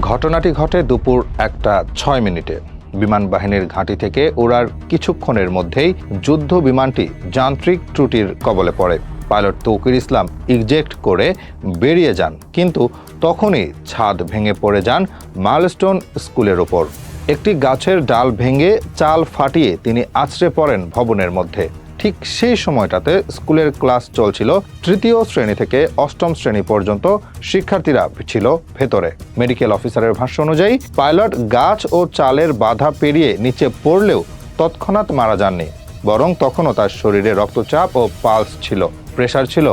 ঘটনাটি ঘটে দুপুর একটা ছয় মিনিটে। বিমান বাহিনীর ঘাঁটি থেকে ওড়ার কিছুক্ষণের মধ্যেই যুদ্ধ বিমানটি যান্ত্রিক ত্রুটির কবলে পড়ে। পাইলট তৌকির ইসলাম ইজেক্ট করে বেরিয়ে যান, কিন্তু তখনই ছাদ ভেঙে পড়ে যান মাইলস্টোন স্কুলের ওপর। একটি গাছের ডাল ভেঙে চাল ফাটিয়ে তিনি আছড়ে পড়েন ভবনের মধ্যে। ঠিক সেই সময়টাতে স্কুলের ক্লাস চলছিল তৃতীয় শ্রেণি থেকে অষ্টম শ্রেণি পর্যন্ত শিক্ষার্থীরা ছিল ভেতরে। মেডিকেল অফিসারের ভাষ্য অনুযায়ী পাইলট গাছ ও চালের বাধা পেরিয়ে নিচে পড়লেও তৎক্ষণাৎ মারা যাননি, বরং তখনও তার শরীরে রক্তচাপ ও পালস ছিল, প্রেশার ছিল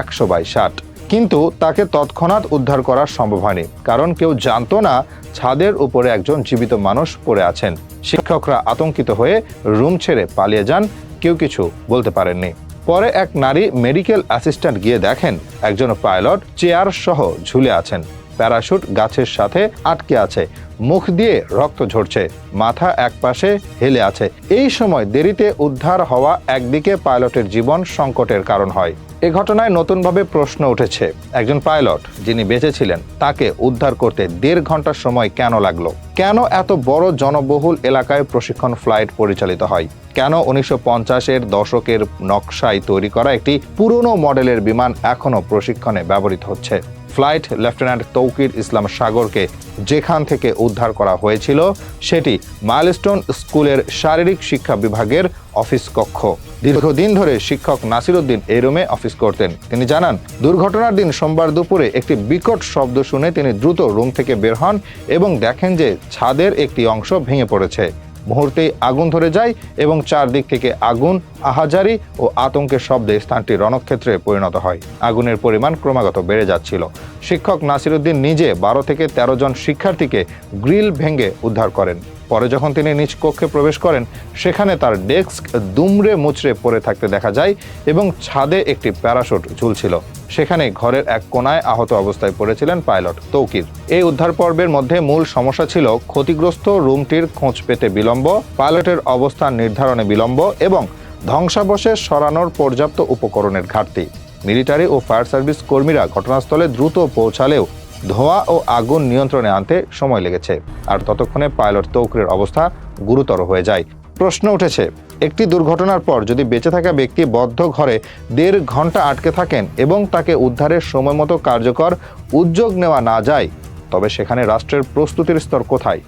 একশো বাই ষাট। কিন্তু তাকে তৎক্ষণাৎ উদ্ধার করা সম্ভব হয়নি, কারণ কেউ জানতো না ছাদের উপরে একজন জীবিত মানুষ পড়ে আছেন। শিক্ষকরা আতঙ্কিত হয়ে রুম ছেড়ে পালিয়ে যান কেউ কিছু বলতে পারেননি। পরে এক নারী মেডিকেল অ্যাসিস্ট্যান্ট গিয়ে দেখেন একজন পাইলট চেয়ার সহ ঝুলে আছেন। প্যারাশুট গাছের সাথে আটকে আছে। মুখ দিয়ে রক্ত ঝরছে। মাথা একপাশে হেলে আছে। এই সময় দেরিতে উদ্ধার হওয়া একদিকে পাইলটের জীবন সংকটের কারণ হয়। এ ঘটনায় নতুনভাবে প্রশ্ন উঠেছে। একজন পাইলট যিনি বেঁচে ছিলেন তাকে উদ্ধার করতে দেড় ঘণ্টার সময় কেন লাগল? কেন এত বড় জনবহুল এলাকায় প্রশিক্ষণ ফ্লাইট পরিচালিত হয়? কেন উনিশশো পঞ্চাশের দশকের নকশায় তৈরি করা একটি পুরনো মডেলের বিমান এখনও প্রশিক্ষণে ব্যবহৃত হচ্ছে? ফ্লাইট লেফটেন্যান্ট তৌকির ইসলাম সাগরকে যেখান থেকে উদ্ধার করা হয়েছিল, সেটি মাইলস্টোন স্কুলের শারীরিক শিক্ষা বিভাগের অফিস কক্ষ। দীর্ঘদিন ধরে শিক্ষক নাসিরুদ্দিন এই রুমে অফিস করতেন। তিনি জানান, দুর্ঘটনার দিন সোমবার দুপুরে একটি বিকট শব্দ শুনে তিনি দ্রুত রুম থেকে বের হন এবং দেখেন যে ছাদের একটি অংশ ভেঙে পড়েছে। মুহূর্তেই আগুন ধরে যায় এবং চারদিক থেকে আগুন, আহাজারি ও আতঙ্কের শব্দে স্থানটি রণক্ষেত্রে পরিণত হয়। আগুনের পরিমাণ ক্রমাগত বেড়ে যাচ্ছিল। শিক্ষক নাসিরুদ্দিন নিজে বারো থেকে ১৩ জন শিক্ষার্থীকে গ্রিল ভেঙে উদ্ধার করেন। পরে যখন তিনি নিজ কক্ষে প্রবেশ করেন, সেখানে তার ডেস্ক দুমড়ে মুচড়ে পড়ে থাকতে দেখা যায় এবং ছাদে একটি প্যারাশুট ঝুলছিল। সেখানে ঘরের এক কোনায় আহত অবস্থায় পড়েছিলেন পাইলট তৌকির। এই উদ্ধার পর্বের মধ্যে মূল সমস্যা ছিল ক্ষতিগ্রস্ত রুমটির খোঁজ পেতে বিলম্ব, পাইলটের অবস্থান নির্ধারণে বিলম্ব এবং ধ্বংসাবশেষ সরানোর পর্যাপ্ত উপকরণের ঘাটতি। মিলিটারি ও ফায়ার সার্ভিস কর্মীরা ঘটনাস্থলে দ্রুত পৌঁছালেও ধোঁয়া ও আগুন নিয়ন্ত্রণে আনতে সময় লেগেছে। আর ততক্ষণে পাইলট তৌকরের অবস্থা গুরুতর হয়ে যায়। প্রশ্ন উঠেছে, একটি দুর্ঘটনার পর যদি বেঁচে থাকা ব্যক্তি বদ্ধ ঘরে দেড় ঘণ্টা আটকে থাকেন এবং তাকে উদ্ধারের সময় মতো কার্যকর উদ্যোগ নেওয়া না যায়, তবে সেখানে রাষ্ট্রের প্রস্তুতির স্তর কোথায়?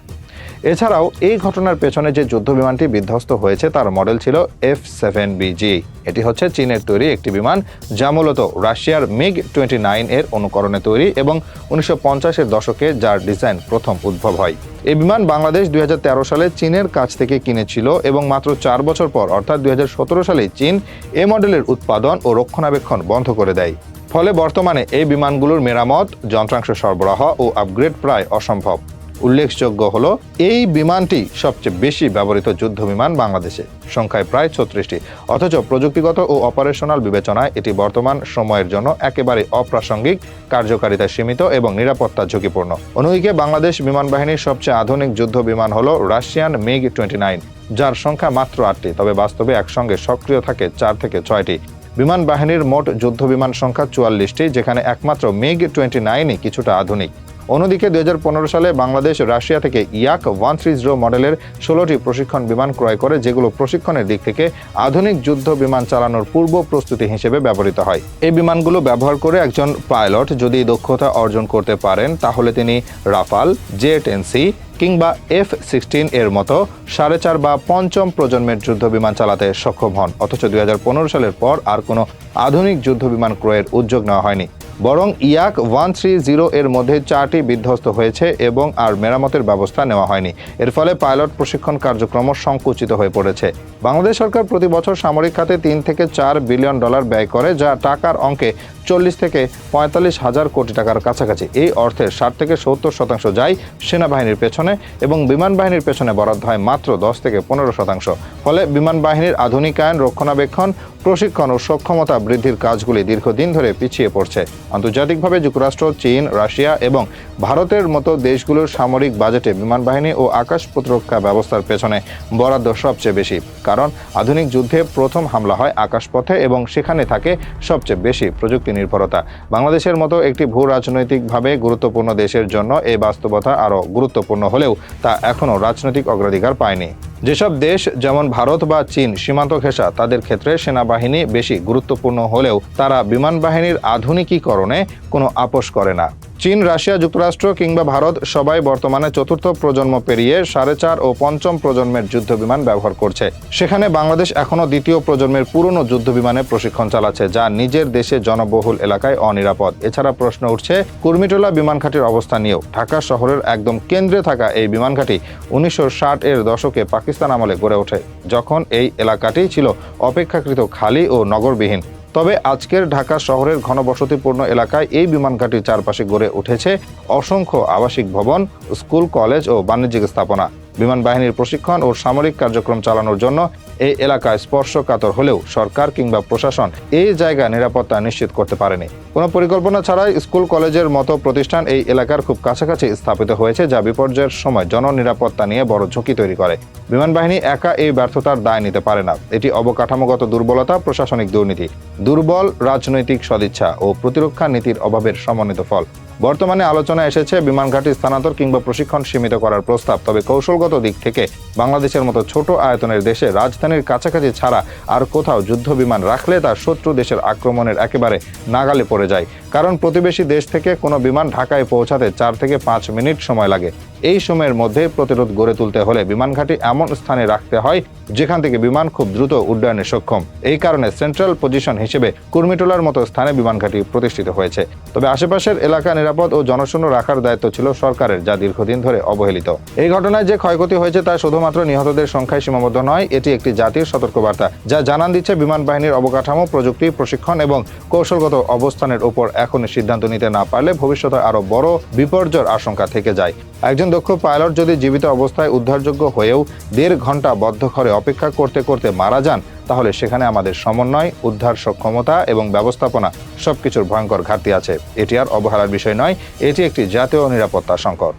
এছাড়াও এই ঘটনার পেছনে যে যুদ্ধ বিমানটি বিধ্বস্ত হয়েছে, তার মডেল ছিল এফ সেভেন বিজি এটি হচ্ছে চীনের তৈরি একটি বিমান, যা মূলত রাশিয়ার মিগ টোয়েন্টি নাইন এর অনুকরণে তৈরি এবং উনিশশো পঞ্চাশের দশকে যার ডিজাইন প্রথম উদ্ভব হয়। এই বিমান বাংলাদেশ দুই হাজার তেরো সালে চীনের কাছ থেকে কিনেছিল এবং মাত্র চার বছর পর, অর্থাৎ দু হাজার সতেরো সালে চীন এ মডেলের উৎপাদন ও রক্ষণাবেক্ষণ বন্ধ করে দেয়। ফলে বর্তমানে এই বিমানগুলোর মেরামত, যন্ত্রাংশ সরবরাহ ও আপগ্রেড প্রায় অসম্ভব। উল্লেখযোগ্য হলো, এই বিমানটি সবচেয়ে বেশি ব্যবহৃত যুদ্ধ বিমান বাংলাদেশে। সংখ্যায় প্রায় ছত্রিশটি। অথচ প্রযুক্তিগত ও অপারেশনাল বিবেচনায় এটি বর্তমান সময়ের জন্য একেবারে অপ্রাসঙ্গিক, কার্যকারিতা সীমিত এবং নিরাপত্তা ঝুঁকিপূর্ণ। অন্যদিকে বাংলাদেশ বিমান বাহিনীর সবচেয়ে আধুনিক যুদ্ধ বিমান হল রাশিয়ান মিগ টোয়েন্টি নাইন, যার সংখ্যা মাত্র আটটি, তবে বাস্তবে একসঙ্গে সক্রিয় থাকে চার থেকে ছয়টি। বিমান বাহিনীর মোট যুদ্ধ বিমান সংখ্যা চুয়াল্লিশটি, যেখানে একমাত্র মেগ টোয়েন্টি নাইনই কিছুটা আধুনিক। অন্যদিকে দুই হাজার পনেরো সালে বাংলাদেশ, রাশিয়া থেকে ইয়াক ওয়ান থ্রি জিরো মডেলের ষোলোটি প্রশিক্ষণ বিমান ক্রয় করে, যেগুলো প্রশিক্ষণের দিক থেকে আধুনিক যুদ্ধ বিমান চালানোর পূর্ব প্রস্তুতি হিসেবে ব্যবহৃত হয়। এই বিমানগুলো ব্যবহার করে একজন পাইলট যদি দক্ষতা অর্জন করতে পারেন, তাহলে তিনি রাফাল, জে টেন সি কিংবা এফ সিক্সটিন এর মতো সাড়ে চার বা পঞ্চম প্রজন্মের যুদ্ধ বিমান চালাতে সক্ষম হন। অথচ দুই হাজার পনেরো সালের পর আর কোনো আধুনিক যুদ্ধ বিমান ক্রয়ের উদ্যোগ নেওয়া হয়নি। বরং ইয়াক ওয়ান থ্রি জিরো এর মধ্যে চারটি বিধ্বস্ত হয়েছে এবং আর মেরামতের ব্যবস্থা নেওয়া হয়নি। এর ফলে পাইলট প্রশিক্ষণ কার্যক্রম সংকুচিত হয়ে পড়েছে। বাংলাদেশ সরকার প্রতি বছর সামরিক খাতে তিন থেকে চার বিলিয়ন ডলার ব্যয় করে, যা টাকার অঙ্কে চল্লিশ থেকে পঁয়তাল্লিশ হাজার কোটি টাকার কাছাকাছি। এই অর্থের ষাট থেকে সত্তর শতাংশ যায় সেনাবাহিনীর পেছনে এবং বিমান বাহিনীর পেছনে বরাদ্দ হয় মাত্র দশ থেকে পনেরো শতাংশ। ফলে বিমান বাহিনীর আধুনিকায়ন, রক্ষণাবেক্ষণ, প্রশিক্ষণ ও সক্ষমতা বৃদ্ধির কাজগুলি দীর্ঘদিন ধরে পিছিয়ে পড়ছে। আন্তর্জাতিকভাবে যুক্তরাষ্ট্র, চীন, রাশিয়া এবং ভারতের মতো দেশগুলোর সামরিক বাজেটে বিমান বাহিনী ও আকাশ প্রতিরক্ষা ব্যবস্থার পেছনে বরাদ্দ সবচেয়ে বেশি। কারণ আধুনিক যুদ্ধে প্রথম হামলা হয় আকাশপথে এবং সেখানে থাকে সবচেয়ে বেশি প্রযুক্তি নির্ভরতা। বাংলাদেশের মতো একটি ভূ রাজনৈতিকভাবে গুরুত্বপূর্ণ দেশের জন্য এই বাস্তবতা আরও গুরুত্বপূর্ণ হলেও তা এখনও রাজনৈতিক অগ্রাধিকার পায়নি। যেসব দেশ, যেমন ভারত বা চীন, সীমান্ত ঘেঁষা, তাদের ক্ষেত্রে সেনাবাহিনী বেশি গুরুত্বপূর্ণ হলেও তারা বিমান বাহিনীর আধুনিকীকরণে কোনো আপোষ করে না। চীন, রাশিয়া, যুক্তরাষ্ট্র কিংবা ভারত সবাই বর্তমানে চতুর্থ প্রজন্ম পেরিয়ে সাড়ে চার ও পঞ্চম প্রজন্মের যুদ্ধ বিমান ব্যবহার করছে। সেখানে বাংলাদেশ এখনও দ্বিতীয় প্রজন্মের পুরনো যুদ্ধ বিমানে প্রশিক্ষণ চালাচ্ছে, যা নিজের দেশে জনবহুল এলাকায় অনিরাপদ। এছাড়া প্রশ্ন উঠছে, কুর্মিটোলা বিমান ঘাঁটির অবস্থা নিয়েও ঢাকা শহরের একদম কেন্দ্রে থাকা এই বিমান ঘাঁটি উনিশশো এর দশকে পাকিস্তান আমলে গড়ে ওঠে। যখন এই এলাকাটি ছিল অপেক্ষাকৃত খালি ও নগরবিহীন তবে আজকের ঢাকা শহরের ঘনবসতিপূর্ণ এলাকায় এই বিমানঘাটির চারপাশে গড়ে উঠেছে অসংখ্য আবাসিক ভবন, স্কুল, কলেজ ও বাণিজ্যিক স্থাপনা। বিমান বাহিনীর প্রশিক্ষণ ও সামরিক কার্যক্রম চালানোর জন্য এই এলাকায় স্পর্শকাতর হলেও সরকার কিংবা প্রশাসন এই জায়গা নিরাপত্তা নিশ্চিত করতে পারেনি। কোনো পরিকল্পনা ছাড়াই স্কুল, কলেজের মতো প্রতিষ্ঠান এই এলাকার খুব কাছাকাছি স্থাপিত হয়েছে, যা বিপর্যয়ের সময় জননিরাপত্তা নিয়ে বড় ঝুঁকি তৈরি করে। বিমান বাহিনী একা এই ব্যর্থতার দায় নিতে পারে না। এটি অবকাঠামোগত দুর্বলতা, প্রশাসনিক দুর্নীতি, দুর্বল রাজনৈতিক সদিচ্ছা ও প্রতিরক্ষা নীতির অভাবের সমন্বিত ফল। বর্তমানে আলোচনা এসেছে বিমান ঘাঁটি স্থানান্তর কিংবা প্রশিক্ষণ সীমিত করার প্রস্তাব। তবে কৌশলগত দিক থেকে বাংলাদেশের মতো ছোট আয়তনের দেশে রাজধানীর কাছাকাছি ছাড়া আর কোথাও যুদ্ধ বিমান রাখলে তা শত্রু দেশের আক্রমণের একেবারে নাগালে পড়ে যায়। কারণ প্রতিবেশী দেশ থেকে কোনো বিমান ঢাকায় পৌঁছাতে চার থেকে পাঁচ মিনিট সময় লাগে। এই সময়ের মধ্যে প্রতিরোধ গড়ে তুলতে হলে বিমান ঘাঁটি এমন স্থানে রাখতে হয়, যেখান থেকে বিমান খুব দ্রুত উড্ডয়নে সক্ষম। এই কারণে সেন্ট্রাল পজিশন হিসেবে কুর্মিটোলার মতো স্থানে বিমান ঘাঁটি প্রতিষ্ঠিত হয়েছে। তবে আশেপাশের এলাকা নিরাপদ ও জনশূন্য রাখার দায়িত্ব ছিল সরকারের, যা দীর্ঘদিন ধরে অবহেলিত। এই ঘটনায় যে ক্ষয়ক্ষতি হয়েছে তা শুধুমাত্র নিহতদের সংখ্যায় সীমাবদ্ধ নয়, এটি একটি জাতির সতর্কবার্তা, যা জানান দিচ্ছে বিমান বাহিনীর অবকাঠামো, প্রযুক্তি, প্রশিক্ষণ এবং কৌশলগত অবস্থানের উপর এখনই সিদ্ধান্ত নিতে না পারলে ভবিষ্যতে আরও বড় বিপর্যয়ের আশঙ্কা থেকে যায়। একজন দক্ষ পাইলট যদি জীবিত অবস্থায় উদ্ধারযোগ্য হয়েও দেড় ঘণ্টা বদ্ধ ঘরে অপেক্ষা করতে করতে মারা যান, তাহলে সেখানে আমাদের সমন্বয়, উদ্ধার সক্ষমতা এবং ব্যবস্থাপনা সবকিছুর ভয়ঙ্কর ঘাটতি আছে। এটি আর অবহেলার বিষয় নয়, এটি একটি জাতীয় নিরাপত্তা সংকট।